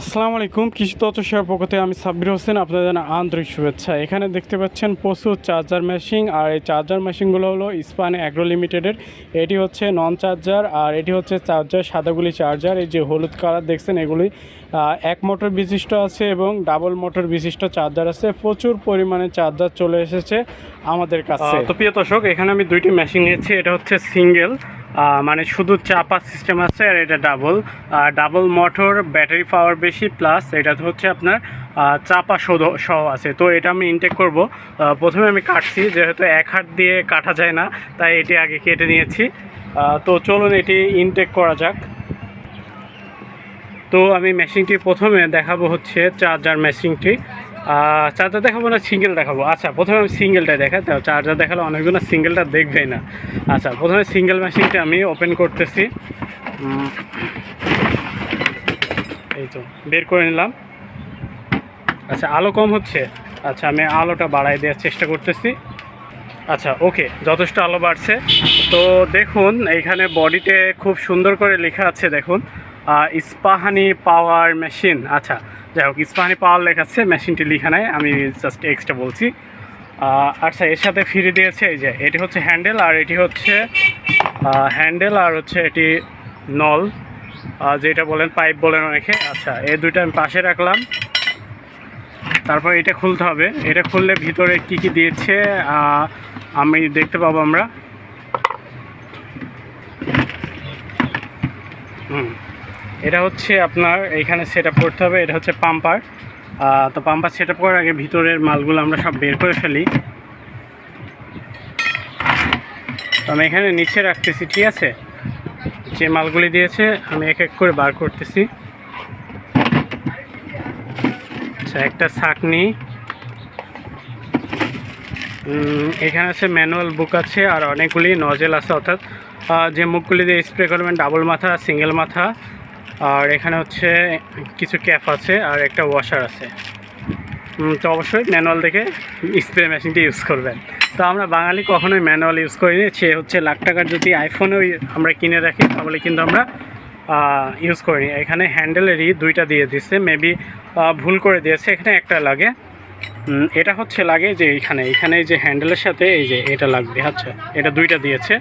আসসালামু আলাইকুম, কৃষি তথ্য সেবার পক্ষ থেকে আমি সাব্বির হোসেন, আপনাদের আন্তরিক শুভেচ্ছা। এখানে দেখতে পাচ্ছেন প্রচুর চার্জার মেশিন আর এই চার্জার মেশিনগুলো হলো ইস্পান অ্যাগ্রো লিমিটেডের এটি হচ্ছে নন চার্জার আর এটি হচ্ছে চার্জার সাদাগুলি চার্জার এই যে হলুদ কালার দেখছেন এগুলি। এক মোটর বিশিষ্ট আছে এবং ডাবল মোটর বিশিষ্ট চার্জার আছে। প্রচুর পরিমাণে চার্জার চলে এসেছে আমাদের কাছে। তো প্রিয় দর্শক, এখানে আমি দুইটি মেশিন নিয়েছি, এটা হচ্ছে সিঙ্গেল মানে শুধু চাপা সিস্টেম আছে আর এটা double double motor battery power বেশি প্লাস এটা হচ্ছে আপনার চাপা সহ সহ আছে। তো এটা আমি ইনটেক করব। প্রথমে আমি কাটছি, যেহেতু এক হাত দিয়ে কাটা যায় না, তাই এটি আগে কেটে নিয়েছি। তো চলুন এটি ইনটেক করা যাক। তো আমি মেশিনটি প্রথমে দেখাবো হচ্ছে চার্জার মেশিনটি চার্জার দেখাবো না সিঙ্গেল দেখাবো? আচ্ছা প্রথমে আমি সিঙ্গেলটা দেখাই। তো চার্জার দেখালে অনেকজন সিঙ্গেলটা দেখবেই না। আচ্ছা প্রথমে সিঙ্গেল মেশিনটা আমি ওপেন করতেছি। এই তো, বের করে নিলাম। আচ্ছা আলো কম হচ্ছে। আচ্ছা আমি আলোটা বাড়াই দেওয়ার চেষ্টা করতেছি। আচ্ছা ওকে যথেষ্ট আলো বাড়ছে। তো দেখুন এইখানে বডিতে খুব সুন্দর করে লেখা আছে, দেখুন। ইস্পাহানি পাওয়ার মেশিন আচ্ছা যাই হোক ইস্পাহানি পাওয়ার লেখাচ্ছে, মেশিনটি লেখা নাই, আমি জাস্ট এক্সট্রা বলছি। আচ্ছা এর সাথে ফিরে দিয়েছে, এই যে, এটি হচ্ছে হ্যান্ডেল আর এটি হচ্ছে হ্যান্ডেল আর হচ্ছে এটি নল যেটা বলেন পাইপ বলেন অনেকে। আচ্ছা এই দুইটা আমি পাশে রাখলাম। তারপর এটা খুলতে হবে। এটা খুললে ভিতরে কি কি দিয়েছে আমি দেখতে পাবো আমরা। হুম। এটা হচ্ছে আপনার এখানে সেট করতে হবে, এটা হচ্ছে পাম্পার তো পাম্পার সেট করার আগে ভিতরের মালগুলো আমরা সব বের করে ফেলি। তো আমি এখানে নিচে রাখতেছি, ঠিক আছে? যে মালগুলি দিয়েছে, আমি এক এক করে বার করতেছি। আচ্ছা একটা ছাকনি। এখানে আছে ম্যানুয়াল বুক আছে, আর অনেকগুলি নজেল আছে, অর্থাৎ যে মুখগুলি দিয়ে স্প্রে করবেন ডাবল মাথা সিঙ্গেল মাথা। আর এখানে হচ্ছে কিছু ক্যাপ আছে আর একটা ওয়াশার আছে। তো অবশ্যই ম্যানুয়াল দেখে স্প্রে মেশিনটি ইউজ করবেন। তো আমরা বাঙালি কখনোই ম্যানুয়াল ইউজ করিনি, সে হচ্ছে লাখ টাকার যদি আইফোনেও আমরা কিনে রাখি, তাহলে কিন্তু আমরা ইউজ করিনি। এখানে হ্যান্ডেলেরই দুইটা দিয়ে দিচ্ছে মেবি ভুল করে দিয়েছে, এখানে একটা লাগে। এটা হচ্ছে লাগে যে এইখানে, এখানে যে হ্যান্ডেলের সাথে এই যে এটা লাগবে আচ্ছা এটা দুইটা দিয়েছে।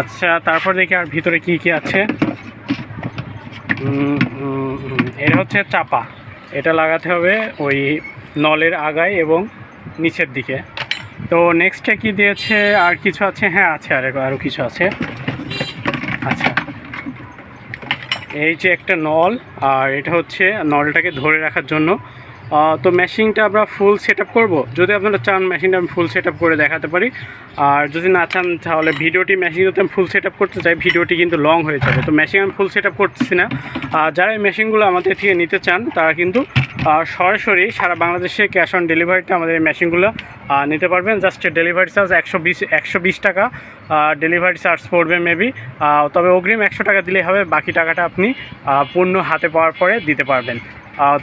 আচ্ছা তারপর দেখি আর ভিতরে কি কি আছে। এটা হচ্ছে চাপা। এটা লাগাতে হবে ওই নলের আগায় এবং নিচের দিকে। তো নেক্সটে কি দিয়েছে? আর কিছু আছে? হ্যাঁ আছে আর আরও কিছু আছে। আচ্ছা। এই যে একটা নল, আর এটা হচ্ছে নলটাকে ধরে রাখার জন্য তো মেশিনটা আমরা ফুল সেট আপ করব। যদি আপনারা চান মেশিনটা আমি ফুল সেট আপ করে দেখাতে পারি। আর যদি না চান, তাহলে ভিডিওটি মেশিন যদি আমি ফুল সেট করতে চাই, ভিডিওটি কিন্তু লং হয়ে যাবে। তো মেশিন আমি ফুল সেট আপ করতেছি না। আর যারা এই মেশিনগুলো আমাদের থেকে নিতে চান, তারা কিন্তু সরাসরি সারা বাংলাদেশে ক্যাশ অন ডেলিভারিতে আমাদের এই মেশিনগুলো নিতে পারবেন। জাস্ট ডেলিভারি চার্জ একশো বিশ একশো বিশ টাকা। ডেলিভারি চার্জ পড়বে মেবি তবে অগ্রিম একশো টাকা দিলেই হবে। বাকি টাকাটা আপনি পণ্য হাতে পাওয়ার পরে দিতে পারবেন।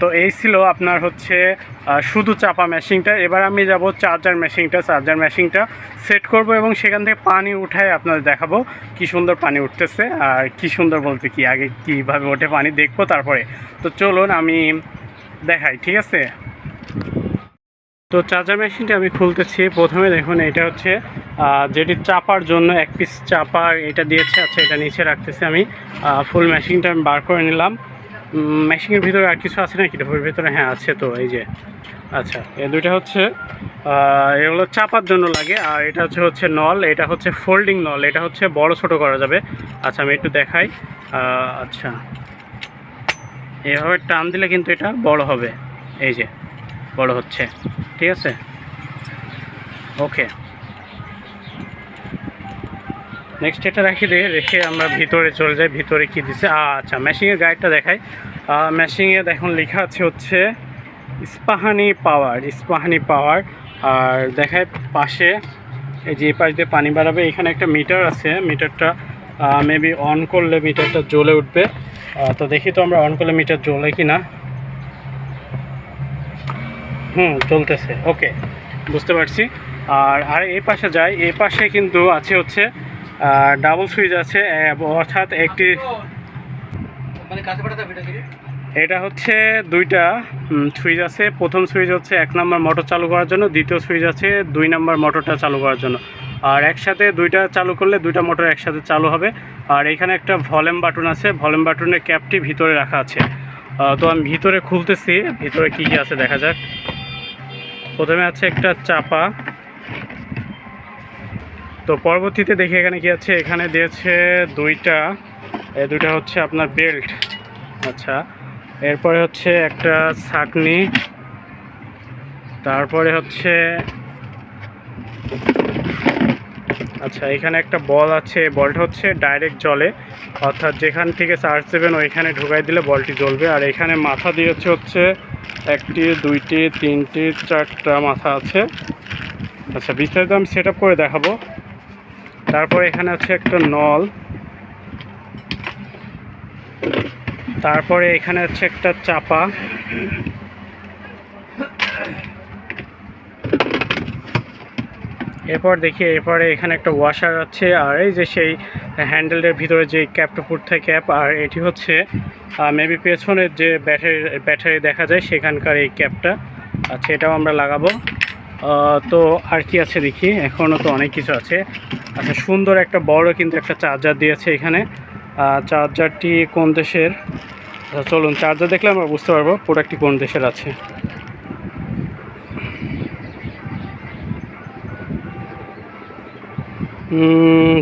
তো এই ছিল আপনার হচ্ছে শুধু চাপা মেশিনটা এবার আমি যাব চার্জার মেশিনটা চার্জার মেশিনটা সেট করব এবং সেখান থেকে পানি উঠায় আপনাদের দেখাবো কি সুন্দর পানি উঠতেছে আর কি সুন্দর বলতে কি, আগে কীভাবে ওঠে পানি দেখব তারপরে। তো চলুন আমি দেখাই, ঠিক আছে? তো চার্জার মেশিনটা আমি খুলতেছি। প্রথমে দেখুন, এটা হচ্ছে যেটি চাপার জন্য এক পিস চাপার এটা দিয়েছে। আচ্ছা এটা নিচে রাখতেছি আমি। ফুল মেশিনটা আমি বার করে নিলাম। মেশিনের ভিতরে আর কিছু আছে নাকি? ডোবের ভিতরে? হ্যাঁ আছে তো, এই যে। আচ্ছা এই দুইটা হচ্ছে এগুলো চাপার জন্য লাগে, আর এটা হচ্ছে হচ্ছে নল, এটা হচ্ছে ফোল্ডিং নল, এটা হচ্ছে বড় ছোট করা যাবে। আচ্ছা আমি একটু দেখাই আচ্ছা। এভাবে টান দিলে কিন্তু এটা বড় হবে, এই যে, বড় হচ্ছে, ঠিক আছে? ওকে নেক্সট এটা রাখি দিয়ে রেখে আমরা ভিতরে চলে যাই, ভিতরে কি দিছে? আচ্ছা ম্যাশিংয়ের গাইডটা দেখাই। ম্যাশিংয়ে দেখুন লেখা আছে হচ্ছে, ইস্পাহানি পাওয়ার ইস্পাহানি পাওয়ার আর দেখায় পাশে, এই যে পাশ দিয়ে পানি বাড়াবে, এখানে একটা মিটার আছে মিটারটা মেবি অন করলে মিটারটা জ্বলে উঠবে। তো দেখি তো আমরা অন করলে মিটার জ্বলে কি না হুম চলতেছে ওকে বুঝতে পারছি। আর আর এই পাশে যাই, এই পাশে কিন্তু আছে হচ্ছে ডাবল সুইচ আছে অর্থাৎ একটি মানে এটা হচ্ছে দুইটা সুইচ আছে। প্রথম সুইচ হচ্ছে এক নম্বর মোটর চালু করার জন্য দ্বিতীয় সুইচ আছে দুই নম্বর মোটরটা চালু করার জন্য। আর একসাথে দুইটা চালু করলে দুইটা মোটর একসাথে চালু হবে। আর এখানে একটা ভলিউম বাটন আছে ভলিউম বাটনের ক্যাপটি ভিতরে রাখা আছে। তো আমি ভিতরে খুলতেছি ভিতরে কী কী আছে দেখা যাক। প্রথমে আছে একটা চাপা। তো পরবর্তীতে দেখি এখানে কি আছে। এখানে দিয়েছে দুইটা। এই দুইটা হচ্ছে আপনার বেল্ট আচ্ছা। এরপরে হচ্ছে একটা ছাকনি। তারপরে হচ্ছে আচ্ছা এখানে একটা বল আছে। বলটা হচ্ছে ডাইরেক্ট জলে। অর্থাৎ যেখান থেকে চার্জ দেবেন, ওইখানে ঢুকাই দিলে বলটি জ্বলবে। আর এখানে মাথা দিয়েছে হচ্ছে একটি, দুইটি, তিনটি, চারটা মাথা আছে। আচ্ছা বিস্তারিত আমি সেট করে দেখাবো। তারপরে এখানে হচ্ছে একটা নল। তারপরে এখানে হচ্ছে একটা চাপা। এরপর দেখি, এরপরে এখানে একটা ওয়াশার আছে, আর এই যে সেই হ্যান্ডেলের ভিতরে যে ক্যাপটা পড়তে ক্যাপ আর এটি হচ্ছে মেবি পেছনের যে ব্যাটারি ব্যাটারি দেখা যায়, সেখানকার এই ক্যাপটা আচ্ছা এটাও আমরা লাগাবো। তো আর কি আছে দেখি? এখনও তো অনেক কিছু আছে। আচ্ছা সুন্দর একটা বড় কিন্তু একটা চার্জার দিয়েছে এখানে। চার্জারটি কোন দেশের? আচ্ছা, চলুন চার্জার দেখলে আমরা বুঝতে পারব প্রোডাক্টটি কোন দেশের আছে।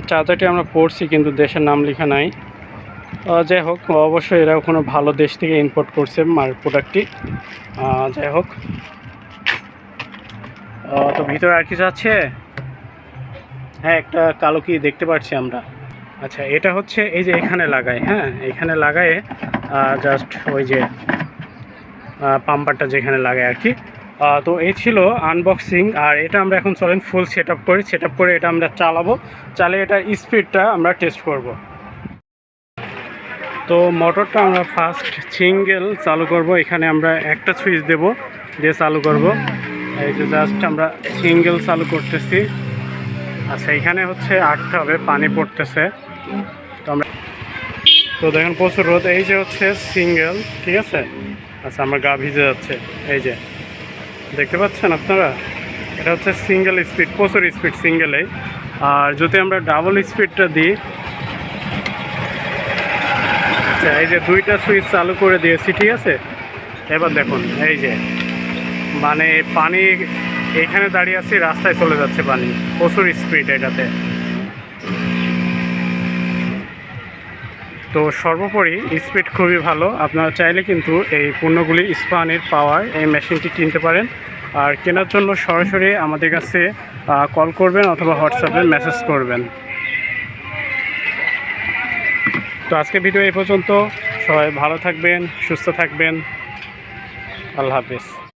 চার্জারটি আমরা পড়ছি কিন্তু দেশের নাম লেখা নাই। যাই হোক অবশ্যই এরা কোনো ভালো দেশ থেকে ইম্পোর্ট করছে মার প্রোডাক্টটি যাই হোক। তো ভিতরে আর কিছু আছে? হ্যাঁ একটা কালো কি দেখতে পাচ্ছি আমরা। আচ্ছা এটা হচ্ছে এই যে এখানে লাগায় হ্যাঁ এখানে লাগায়ে জাস্ট ওই যে পাম্পারটা যেখানে লাগায় আর কি। তো এই ছিল আনবক্সিং আর এটা আমরা এখন চলেন ফুল সেট আপ করি। সেট আপ করে এটা আমরা চালাবো। চালিয়ে এটার স্পিডটা আমরা টেস্ট করব। তো মোটরটা আমরা ফার্স্ট সিঙ্গেল চালু করব। এখানে আমরা একটা সুইচ দেব, দিয়ে চালু করব। এই যে জাস্ট আমরা সিঙ্গেল চালু করতেছি। আচ্ছা এখানে হচ্ছে আটতে হবে, পানি পড়তেছে। তো আমরা তো দেখেন প্রচুর রোদ, এই যে হচ্ছে সিঙ্গেল, ঠিক আছে? আচ্ছা আমার গা ভিজে যাচ্ছে, এই যে। দেখতে পাচ্ছেন আপনারা? এটা হচ্ছে সিঙ্গেল স্পিড, প্রচুর স্পিড সিঙ্গেলেই। আর যদি আমরা ডাবল স্পিডটা দিই আচ্ছা এই যে দুইটা সুইচ চালু করে দিয়েছি, ঠিক আছে? এবার দেখুন, এই যে। মানে পানি এখানে দাঁড়িয়ে আছি, রাস্তায় চলে যাচ্ছে পানি। প্রচুর স্পিড এটাতে। তো সর্বোপরি স্পিড খুবই ভালো। আপনারা চাইলে কিন্তু এই পণ্যগুলি ইস্পাহানির পাওয়ার এই মেশিনটি কিনতে পারেন। আর কেনার জন্য সরাসরি আমাদের কাছে কল করবেন অথবা হোয়াটসঅ্যাপে মেসেজ করবেন। তো আজকে ভিডিও এই পর্যন্ত। সবাই ভালো থাকবেন, সুস্থ থাকবেন। আল্লাহ হাফিজ।